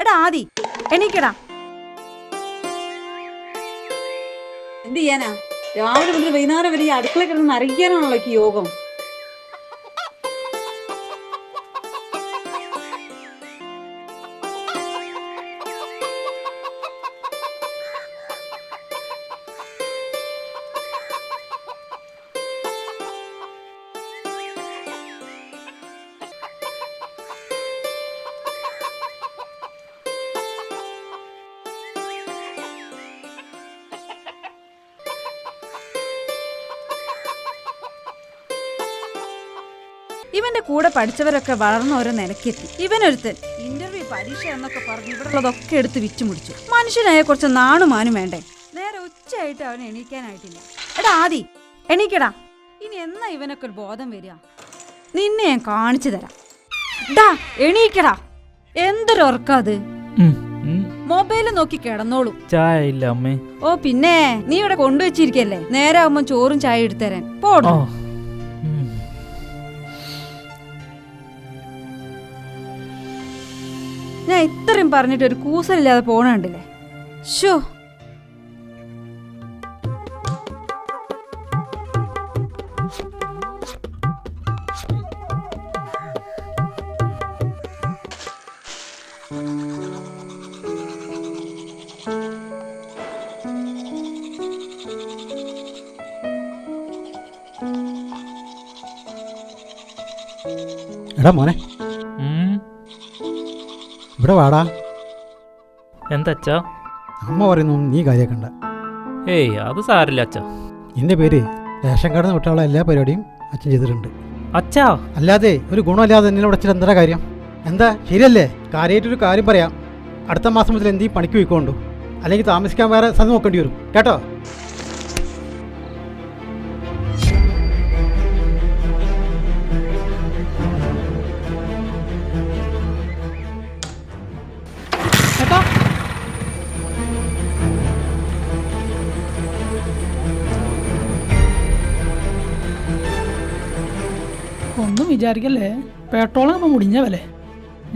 എടാ ആദി എണീക്കടാ. എന്ത് ചെയ്യാനാ? രാവിലെ മുതൽ വൈകുന്നേരം വരെ ഈ അടുക്കള കിടന്ന് അറിയിക്കാനാണല്ലോ ഈ യോഗം. ഇവന്റെ കൂടെ പഠിച്ചവരൊക്കെ വളർന്ന ഓരോ നിലക്കെത്തി ഇവനൊരുത്തൻ ഇന്റർവ്യൂ പരീക്ഷ എന്നൊക്കെ പറഞ്ഞു ഇവിടെ ഉള്ളതൊക്കെ എടുത്ത് വിച്ചു മുടിച്ചു. മനുഷ്യനായ കുറച്ച് നാണുമാനും വേണ്ടേ? നേരെ ഉച്ചയായിട്ട് അവൻ എണീക്കാനായിട്ടില്ല. എടാ ആദി എണീക്കടാ. ഇനി എന്നാ ഇവനൊക്കെ ഒരു ബോധം വരിക? നിന്നെ ഞാൻ കാണിച്ചു തരാം. ഡാ എണീക്കടാ. എന്തൊരു ഉറക്കാത്. മൊബൈൽ നോക്കി കിടന്നോളൂ. ചായ ഇല്ല അമ്മേ. ഓ പിന്നെ നീ ഇവിടെ കൊണ്ടുവച്ചിരിക്കല്ലേ? നേരെ ആവുമ്പോ ചോറും ചായ എടുത്തരാൻ പോടോ. ഞാൻ ഇത്രയും പറഞ്ഞിട്ട് ഒരു കൂസലില്ലാതെ പോണണ്ടല്ലേ ഷോ എടാ മോനെ. ഇവിടെ വാടാ. എന്താ അച്ഛാ അമ്മ പറയുന്നു നീ കാര്യാക്കണ്ട. ഏയ് അത് സാരില്ല അച്ഛാ. എന്റെ പേര് റേഷൻ കാർഡ് വിട്ടുള്ള എല്ലാ പരിപാടിയും അച്ഛൻ ചെയ്തിട്ടുണ്ട്. അച്ഛാ? അല്ലാതെ ഒരു ഗുണമില്ലാതെ എന്നെ ഉടച്ചിട്ട് എന്താ കാര്യം? എന്താ ശരിയല്ലേ? കാര്യമായിട്ടൊരു കാര്യം പറയാം. അടുത്ത മാസം മുതൽ എന്തെങ്കിലും പണിക്ക് പോയിക്കൊണ്ടു അല്ലെങ്കിൽ താമസിക്കാൻ വേറെ സ്ഥലം നോക്കേണ്ടി വരും. കേട്ടോ? ഒന്നും വിചാരിക്കല്ലേ? പെട്രോളിന് ഇപ്പം മുടിഞ്ഞ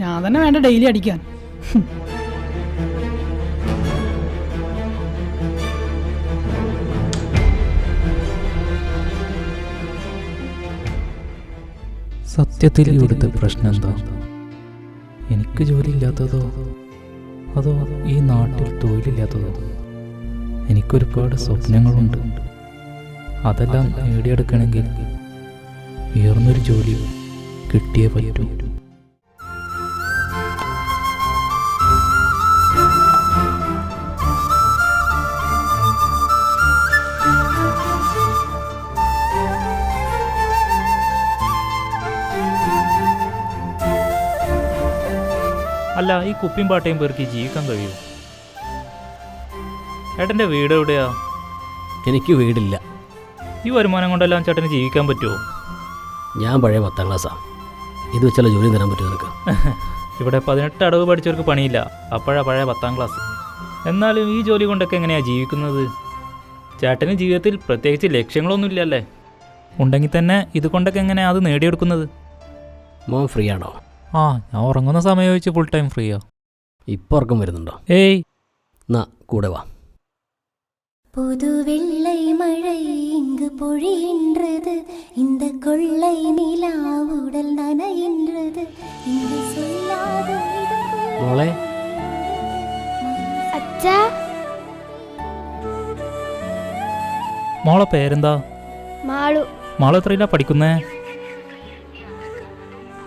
ഞാൻ തന്നെ വേണ്ട ഡെയിലി അടിക്കാൻ. സത്യത്തിൽ ഇവിടുത്തെ പ്രശ്നം എന്താ എനിക്ക് ജോലിയില്ലാത്തതോ? അതോ ഈ നാട്ടിൽ തൊഴിലില്ലാത്തതോ? എനിക്കൊരുപാട് സ്വപ്നങ്ങളുണ്ട്. അതെല്ലാം നേടിയെടുക്കണമെങ്കിൽ ഉയർന്നൊരു ജോലി കിട്ടിയേ പറ്റൂ. അല്ല ഈ കുപ്പിയും പാട്ടയും പേർക്ക് ജീവിക്കാൻ കഴിയുമോ ഏട്ടന്റെ വീട് എവിടെയാ എനിക്ക് വീടില്ല. ഈ വരുമാനം കൊണ്ടെല്ലാം ചേട്ടന് ജീവിക്കാൻ പറ്റുമോ? ഞാൻ പഴയ പത്താം ക്ലാസ്സാണ് ഇത് വെച്ചാൽ ജോലി തരാൻ പറ്റും നിനക്ക്? ഇവിടെ പതിനെട്ട് അടവ് പഠിച്ചവർക്ക് പണിയില്ല. അപ്പോഴാണ് പഴയ പത്താം ക്ലാസ്. എന്നാലും ഈ ജോലി കൊണ്ടൊക്കെ എങ്ങനെയാണ് ജീവിക്കുന്നത്? ചേട്ടന് ജീവിതത്തിൽ പ്രത്യേകിച്ച് ലക്ഷ്യങ്ങളൊന്നുമില്ലല്ലേ? ഉണ്ടെങ്കിൽ തന്നെ ഇതുകൊണ്ടൊക്കെ എങ്ങനെയാണ് അത് നേടിയെടുക്കുന്നത്? മോൻ ഫ്രീ ആണോ ആ ഞാൻ ഉറങ്ങുന്ന സമയം വെച്ച് ഫുൾ ടൈം ഫ്രീയാ. ഇപ്പൊ ഉറക്കം വരുന്നുണ്ടോ? ഏയ്. എന്നാ കൂടെ വാ. പുതുവെള്ളൈ മഴയിൽ இங்கு பொழிகின்றது இந்த கொள்ளை நிலா உடல் நனைகின்றது இங்கு சொல்லாத விதம் മോളെ அச்சா മോളെ പേരെന്താ மாலு മോളെ എത്രയില്ല പഠിക്കുന്നേ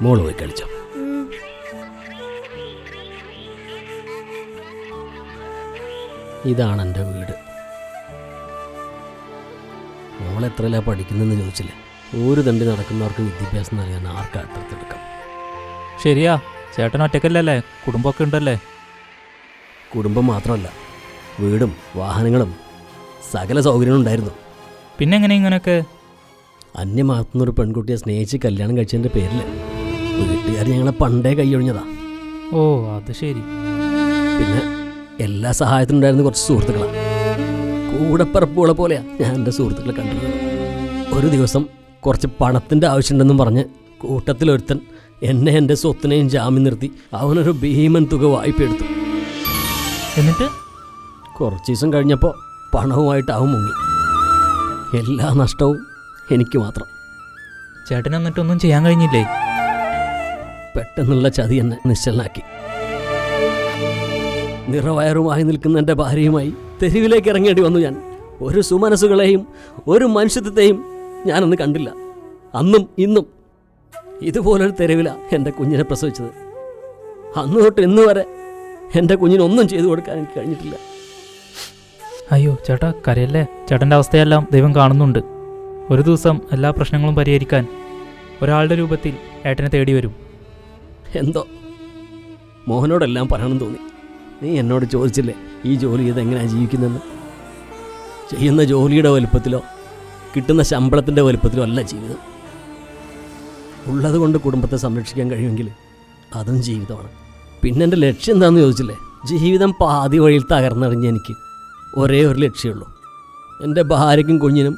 മോള് പോയി കളിച്ചോ ഇതാണ് എൻ്റെ വീട് മോൾ എത്രയല്ല പഠിക്കുന്നതെന്ന് ചോദിച്ചില്ലേ? ഒരു തണ്ടി നടക്കുന്നവർക്ക് വിദ്യാഭ്യാസം നൽകാൻ ആർക്കാ അടുത്തെടുക്കാം ശരിയാ ചേട്ടൻ ഒറ്റക്കല്ലല്ലേ കുടുംബമൊക്കെ ഉണ്ടല്ലേ? കുടുംബം മാത്രമല്ല വീടും വാഹനങ്ങളും സകല സൗകര്യങ്ങളും ഉണ്ടായിരുന്നു. പിന്നെ എങ്ങനെ ഇങ്ങനെയൊക്കെ? അന്യമാർത്തുന്ന ഒരു പെൺകുട്ടിയെ സ്നേഹിച്ച് കല്യാണം കഴിച്ചതിന്റെ പേരിൽ വീട്ടുകാർ ഞങ്ങളെ പണ്ടേ കൈയൊഴിഞ്ഞതാ. ഓ അത് ശരി. പിന്നെ എല്ലാ സഹായത്തിനുണ്ടായിരുന്നു കുറച്ച് സുഹൃത്തുക്കളാണ് കൂടപ്പറപ്പുകളെ പോലെയാ ഞാൻ എന്റെ സുഹൃത്തുക്കളെ കണ്ടിരുന്നത് ഒരു ദിവസം കുറച്ച് പണത്തിന്റെ ആവശ്യമുണ്ടെന്നും പറഞ്ഞ് കൂട്ടത്തിലൊരുത്തൻ എന്നെ എന്റെ സ്വത്തിനെയും ജാമ്യം നിർത്തി അവനൊരു ഭീമൻ തുക വായ്പ എടുത്തു. എന്നിട്ട്? കുറച്ച് ദിവസം കഴിഞ്ഞപ്പോൾ പണവുമായിട്ട് അവൻ മുങ്ങി. എല്ലാ നഷ്ടവും എനിക്ക് മാത്രം. ചേട്ടൻ എന്നിട്ടൊന്നും ചെയ്യാൻ കഴിഞ്ഞില്ലേ? പെട്ടെന്നുള്ള ചതി എന്നെ നിശ്ചലനാക്കി. നിറവയറുമായി നിൽക്കുന്ന എന്റെ ഭാര്യയുമായി തെരുവിലേക്ക് ഇറങ്ങേണ്ടി വന്നു ഞാൻ. ഒരു സുമനസ്സുകളെയും ഒരു മനുഷ്യത്വത്തെയും ഞാനന്ന് കണ്ടില്ല. അന്നും ഇന്നും ഇതുപോലൊരു തെരുവില എന്റെ കുഞ്ഞിനെ പ്രസവിച്ചത്. അന്ന് തൊട്ട് ഇന്ന് വരെ എന്റെ കുഞ്ഞിനൊന്നും ചെയ്തു കൊടുക്കാൻ എനിക്ക് കഴിഞ്ഞിട്ടില്ല. അയ്യോ ചേട്ടാ കരയല്ലേ? ചേട്ടന്റെ അവസ്ഥയെല്ലാം ദൈവം കാണുന്നുണ്ട്. ഒരു ദിവസം എല്ലാ പ്രശ്നങ്ങളും പരിഹരിക്കാൻ ഒരാളുടെ രൂപത്തിൽ ഏട്ടനെ തേടി വരും. എന്തോ? മോഹനോടെല്ലാം പറയണം തോന്നി. നീ എന്നോട് ചോദിച്ചില്ലേ ഈ ജോലി ചെയ്ത് എങ്ങനെയാണ് ജീവിക്കുന്നതെന്ന്? ചെയ്യുന്ന ജോലിയുടെ വലുപ്പത്തിലോ കിട്ടുന്ന ശമ്പളത്തിന്റെ വലുപ്പത്തിലോ അല്ല ജീവിതം. ഉള്ളത് കൊണ്ട് കുടുംബത്തെ സംരക്ഷിക്കാൻ കഴിയുമെങ്കിൽ അതും ജീവിതമാണ്. പിന്നെ എന്റെ ലക്ഷ്യം എന്താണെന്ന് ചോദിച്ചില്ലേ ജീവിതം പാതി വഴിയിൽ തകർന്നറിഞ്ഞ എനിക്ക് ഒരേ ഒരു ലക്ഷ്യമുള്ളൂ എന്റെ ഭാര്യയ്ക്കും കുഞ്ഞിനും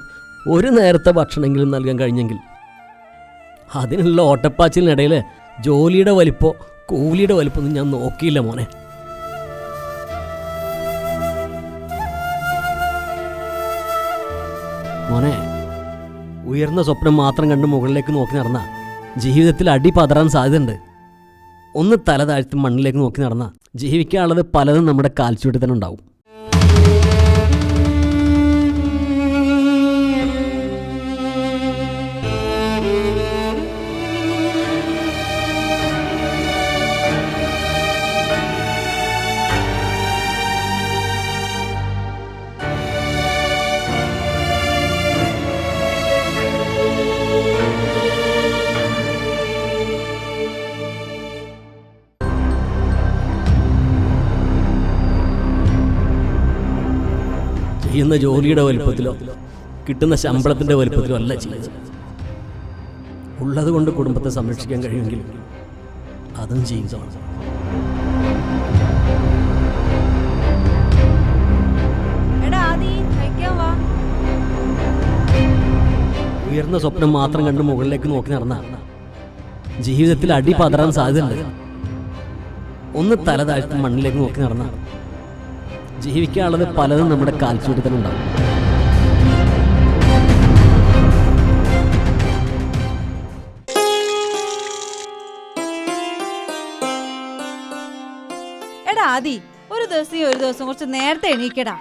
ഒരു നേരത്തെ ഭക്ഷണമെങ്കിലും നൽകാൻ കഴിഞ്ഞെങ്കിൽ അതിനുള്ള ഓട്ടപ്പാച്ചിലിനിടയിൽ ജോലിയുടെ വലിപ്പോ കൂലിയുടെ വലിപ്പമൊന്നും ഞാൻ നോക്കിയില്ല മോനെ. മോനെ ഉയർന്ന സ്വപ്നം മാത്രം കണ്ട് മുകളിലേക്ക് നോക്കി നടന്ന ജീവിതത്തിൽ അടി പതറാൻ സാധ്യതയുണ്ട്. ഒന്ന് തല താഴ്ത്തി മണ്ണിലേക്ക് നോക്കി നടന്ന ജീവിക്കാനുള്ളത് പലതും നമ്മുടെ കാൽച്ചുവട്ടിൽ തന്നെ ഉണ്ടാവും. ചെയ്യുന്ന ജോലിയുടെ വലുപ്പത്തിലോ കിട്ടുന്ന ശമ്പളത്തിന്റെ വലുപ്പത്തിലോ അല്ല ചെയ്യുന്നത്. ഉള്ളത് കൊണ്ട് കുടുംബത്തെ സംരക്ഷിക്കാൻ കഴിയുമെങ്കിൽ അതും ജീവിതമാണ് ആദി ഉയർന്ന സ്വപ്നം മാത്രം കണ്ട് മുകളിലേക്ക് നോക്കി നടന്ന ജീവിതത്തിൽ അടി പതറാൻ സാധ്യതയുണ്ട്. ഒന്ന് തല താഴ്ത്തി മണ്ണിലേക്ക് നോക്കി നടന്ന ജീവിക്കാനുള്ളത് പലതും നമ്മുടെ ഉണ്ടാവും. എടാ ആദി ഒരു ദിവസം ഒരു ദിവസം കുറച്ച് നേരത്തെ എണീക്കടാ.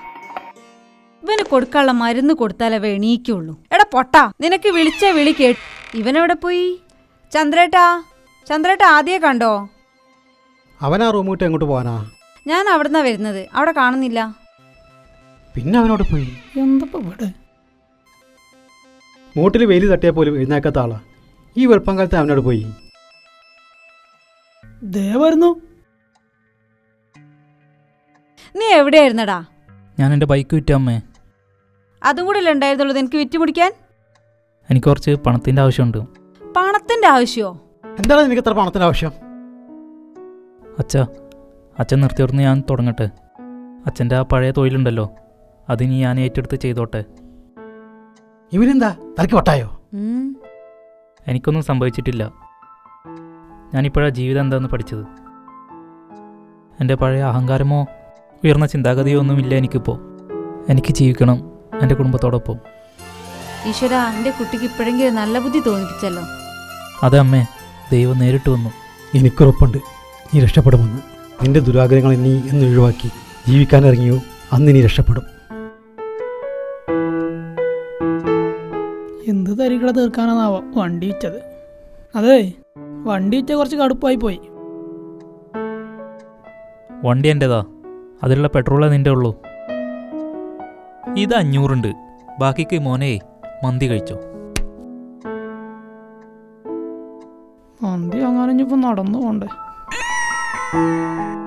ഇവന് കൊടുക്കാനുള്ള മരുന്ന് കൊടുത്താലേ അവ എണീക്കുള്ളൂ. എടാ പൊട്ടാ നിനക്ക് വിളിച്ച വിളി കേട്ടു ഇവനെവിടെ പോയി? ചന്ദ്രേട്ടാ ചന്ദ്രേട്ടാ ആദ്യേ കണ്ടോ? അവനാ റൂമിട്ട് റൂം വിട്ട് എങ്ങോട്ട് പോകാനാ ഞാൻ അവിടുന്നാ വരുന്നത്? അവിടെ കാണുന്നില്ല. പിന്നെ അവനോട് പോയി. എന്തപ്പോ ഇവിടെ? മൂട്ടിൽ വെയിൽ തട്ടിയാൽ പോലും എഴുന്നേക്കാത്ത ആളാ. ഈ വെളുപ്പം കാലത്ത് അവനോട് പോയി. ദേ വരുന്നു നീ എവിടെയായിരുന്നടാ? ഞാൻ എന്റെ ബൈക്ക് വിറ്റ അമ്മേ. അതും കൂടെ അല്ലേ ഉണ്ടായിരുന്നുള്ളത് എനിക്ക് വിറ്റുപിടിക്കാൻ എനിക്ക് കുറച്ച് പണത്തിന്റെ ആവശ്യമുണ്ട്. പണത്തിന്റെ ആവശ്യമോ എന്താണ് നിനക്ക് എത്ര പണത്തിന് ആവശ്യം? അച്ഛ അച്ഛൻ നിർത്തിയോർന്ന് ഞാൻ തുടങ്ങട്ടെ. അച്ഛന്റെ ആ പഴയ തൊഴിലുണ്ടല്ലോ അതിനി ഞാൻ ഏറ്റെടുത്ത് ചെയ്തോട്ടെ. ഇവരെന്താ തലക്ക് വട്ടായോ? എനിക്കൊന്നും സംഭവിച്ചിട്ടില്ല. ഞാനിപ്പോഴാ ജീവിതം എന്താണെന്ന് പഠിച്ചത്. എന്റെ പഴയ അഹങ്കാരമോ ഉയർന്ന ചിന്താഗതിയോ ഒന്നുമില്ല എനിക്കിപ്പോൾ എനിക്ക് ജീവിക്കണം എന്റെ കുടുംബത്തോടൊപ്പം. ഈശ്വര എന്റെ കുട്ടിക്ക് ഇപ്പോഴെങ്കിലും നല്ല ബുദ്ധി തോന്നിപ്പിച്ചല്ലോ. അതെ അമ്മേ ദൈവം നേരിട്ട് വന്നു. എനിക്കുറപ്പുണ്ട്. നീ രക്ഷപ്പെടുമെന്ന്. നിന്റെ ദുരാഗ്രഹങ്ങൾ നീ എന്ന് ഒഴിവാക്കി ജീവിക്കാൻ ഇറങ്ങിയോ? അന്ന് നീ രക്ഷപ്പെടും. എന്ത് തരികളെ തീർക്കാനാണാവോ വണ്ടി വിറ്റത്. അതെ വണ്ടി വിറ്റ കുറച്ച് കടുപ്പായി പോയി. വണ്ടി എന്റെതാ അതിലുള്ള പെട്രോളേ നിന്റെ ഉള്ളൂ. ഇത് അഞ്ഞൂറുണ്ട്. ബാക്കിക്ക് മോനെ മന്തി കഴിച്ചോ. മന്തി അങ്ങനെ ഇപ്പൊ നടന്നു പോണ്ടേ. Música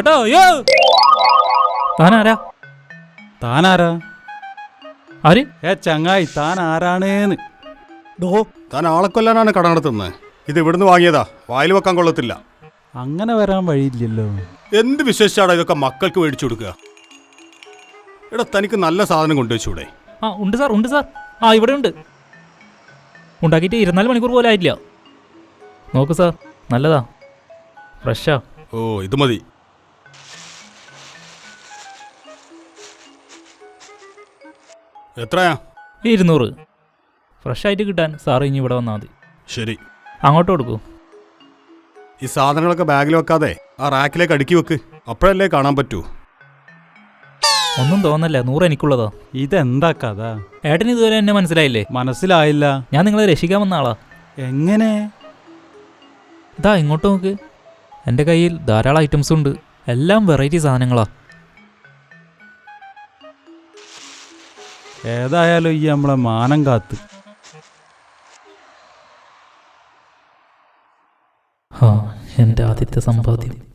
ചേട്ടോ അയ്യോ താനാരാ? താനാരാ? ആര്? ഏ ചങ്ങായി താൻ ആരാണേന്ന് ഡോ. താൻ ആളെ കൊല്ലാനാണ് കട നടത്തുന്നത് ഇത് ഇവിടുന്ന് വാങ്ങിയതാ. വായിൽ വെക്കാൻ കൊള്ളത്തില്ല. അങ്ങനെ വരാൻ വഴിയില്ലല്ലോ. എന്ത് വിശേഷിച്ചാടാ ഇതൊക്കെ മക്കൾക്ക് മേടിച്ചു കൊടുക്കുക എടാ തനിക്ക് നല്ല സാധനം കൊണ്ടുവച്ചൂടെ. ആ ഉണ്ട് സാർ ഉണ്ട് സാർ. ആ ഇവിടെ ഉണ്ട്. ഉണ്ടാക്കിയിട്ട് ഇരുപത്തിനാല് മണിക്കൂർ പോലും ആയില്ല നോക്ക് സാർ നല്ലതാ. ഫ്രഷാ. ഓ ഇത് മതി. എത്രയാ? ഇരുന്നൂറ്. ഫ്രഷ് ആയിട്ട് കിട്ടാൻ സാർ ഇനി ഇവിടെ വന്നാൽ മതി. ശരി. അങ്ങോട്ട് കൊടുക്കൂ. ഈ സാധനങ്ങളൊക്കെ ബാഗിൽ വെക്കാതെ ആ റാക്കിലേക്ക് അടുക്കി വെക്ക്. അപ്പോഴല്ലേ കാണാൻ പറ്റൂ. ഒന്നും തോന്നല്ല നൂറ് എനിക്കുള്ളതാ. ഇതെന്താ കഥ? ഏട്ടൻ ഇതുവരെ എന്നെ മനസ്സിലായില്ലേ? മനസ്സിലായില്ല. ഞാൻ നിങ്ങളെ രക്ഷിക്കാൻ വന്ന ആളാ. എങ്ങനെ? ഇതാ ഇങ്ങോട്ട് നോക്ക്. എന്റെ കയ്യിൽ ധാരാളം ഐറ്റംസ് ഉണ്ട്. എല്ലാം വെറൈറ്റി സാധനങ്ങളാ. ഏതായാലും ഈ നമ്മളെ മാനം കാത്ത്. ആ എന്റെ ആദ്യത്തെ സമ്പാദ്യം.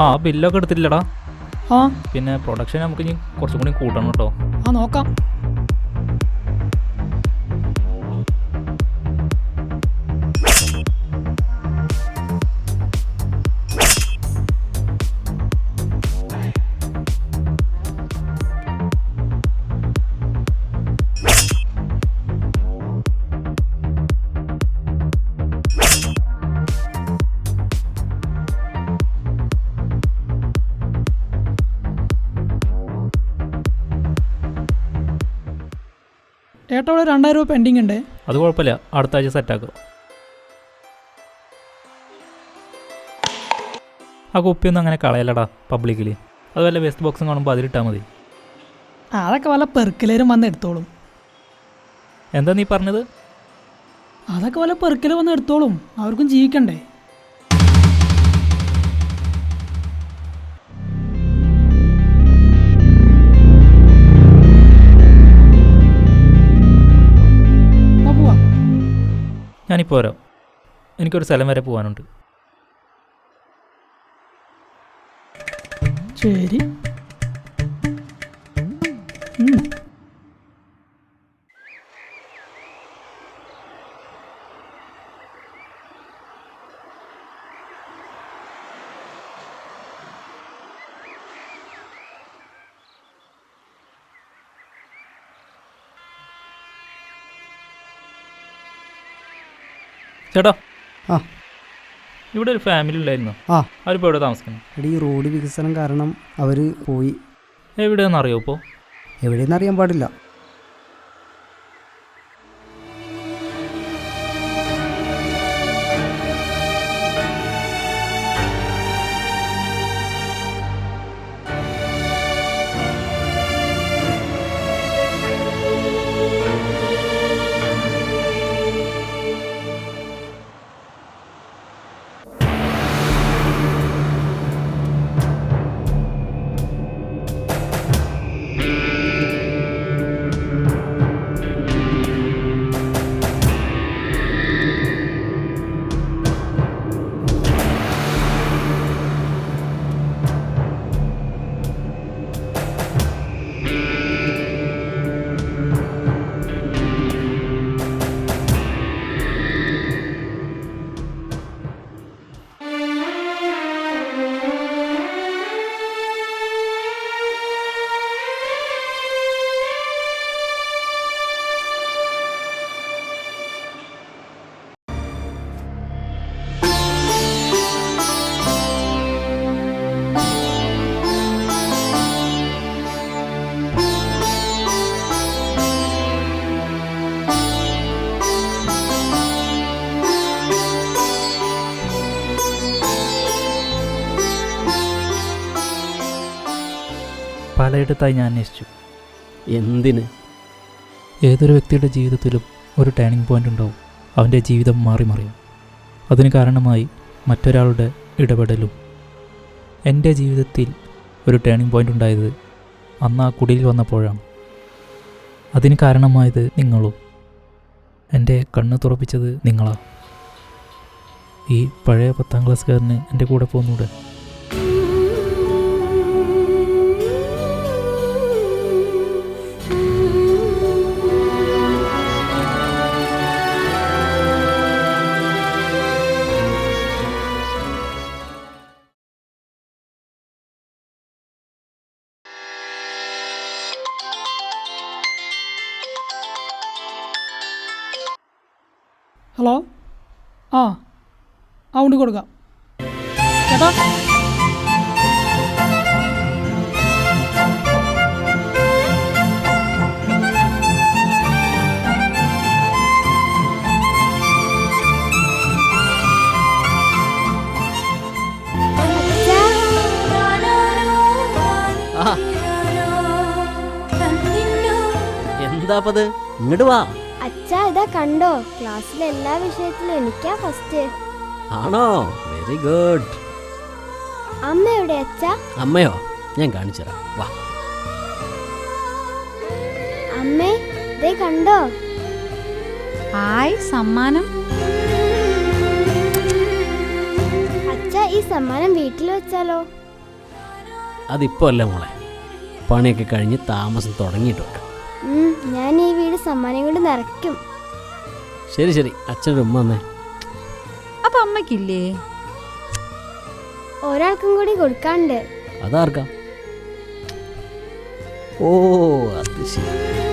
ആ ബില്ലൊക്കെ എടുത്തില്ലടാ ആ. പിന്നെ പ്രൊഡക്ഷൻ നമുക്ക് ഇനി കുറച്ചും കൂടി കൂട്ടണം കേട്ടോ. ആ നോക്കാം. ഇവിടെ രണ്ടായിരം രൂപ പെൻഡിങ് ഉണ്ട്. അത് കുഴപ്പമില്ല. അടുത്ത ആഴ്ച സെറ്റ് ആക്കും. ആ കുപ്പിയൊന്നും അങ്ങനെ കളയല്ലടാ പബ്ലിക്കിൽ അത് വല്ല വേസ്റ്റ് ബോക്സും കാണുമ്പോൾ അതിലിട്ടാൽ മതി. അതൊക്കെ വല്ല പെർക്കിലേരും വന്ന് എടുത്തോളും. എന്താ നീ പറഞ്ഞത്? അതൊക്കെ വല്ല പെർക്കിലും വന്ന് എടുത്തോളും. അവർക്കും ജീവിക്കണ്ടേ? ഞാനിപ്പോൾ വരാം എനിക്കൊരു സ്ഥലം വരെ പോകാനുണ്ട് ശരി ചേട്ടാ. ആ. ഇവിടെ ഒരു ഫാമിലി ഉണ്ടായിരുന്നു ആ. അവരിപ്പോൾ എവിടെ താമസിക്കുന്നു? എടി ഈ റോഡ് വികസനം കാരണം അവർ പോയി. എവിടെയാണെന്ന് അറിയോ ഇപ്പോൾ എവിടെയെന്ന് അറിയാൻ പാടില്ല. പലയിടത്തായി ഞാൻ അന്വേഷിച്ചു. എന്തിന്? ഏതൊരു വ്യക്തിയുടെ ജീവിതത്തിലും ഒരു ടേണിംഗ് പോയിന്റ് ഉണ്ടാവും. അവന്റെ ജീവിതം മാറി മറിയും. അതിന് കാരണമായി മറ്റൊരാളുടെ ഇടപെടലും. എന്റെ ജീവിതത്തിൽ ഒരു ടേണിംഗ് പോയിന്റ് ഉണ്ടായത് അന്ന് ആ കുടിയിൽ വന്നപ്പോഴാണ്. അതിന് കാരണമായത് നിങ്ങളും. എന്റെ കണ്ണ് തുറപ്പിച്ചത് നിങ്ങളാണ് ഈ പഴയ പത്താം ക്ലാസ്സുകാരന് എന്റെ കൂടെ പോന്നൂടെ. ഹലോ? ആ ആ ഉണ്ട് കൊടുക്കാം. ചേട്ടാ? എന്താപ്പത്? ഇങ്ങോട്ട് വാ. അച്ഛാ ഇതാ കണ്ടോ? ക്ലാസ്സിലെ എല്ലാ വിഷയത്തിലും എനിക്കാ ഫസ്റ്റ് ആണോ? വെരി ഗുഡ് അമ്മ എവിടെ അച്ഛാ? അമ്മയോ? ഞാൻ കാണിച്ചു തരാം. വാ. അമ്മേ ഇതേ കണ്ടോ? ഹായ് സമ്മാനം. അച്ഛാ ഈ സമ്മാനം വീട്ടിൽ വെച്ചാലോ? അതിപ്പോ അല്ല മോളെ. പണിയൊക്കെ കഴിഞ്ഞ് താമസം തുടങ്ങിയിട്ട് വെക്കാം ഉം, ഞാൻ ഈ വീട് സമ്മാനം കൊണ്ട് നിറയ്ക്കും. ശരി ശരി. അച്ഛന്റെ ഉമ്മ വന്നേ. അപ്പൊ അമ്മക്കില്ലേ ഒരാൾക്കും കൂടി കൊടുക്കാണ്ട്. അതാർക്കാം? ഓ അത് ശരി.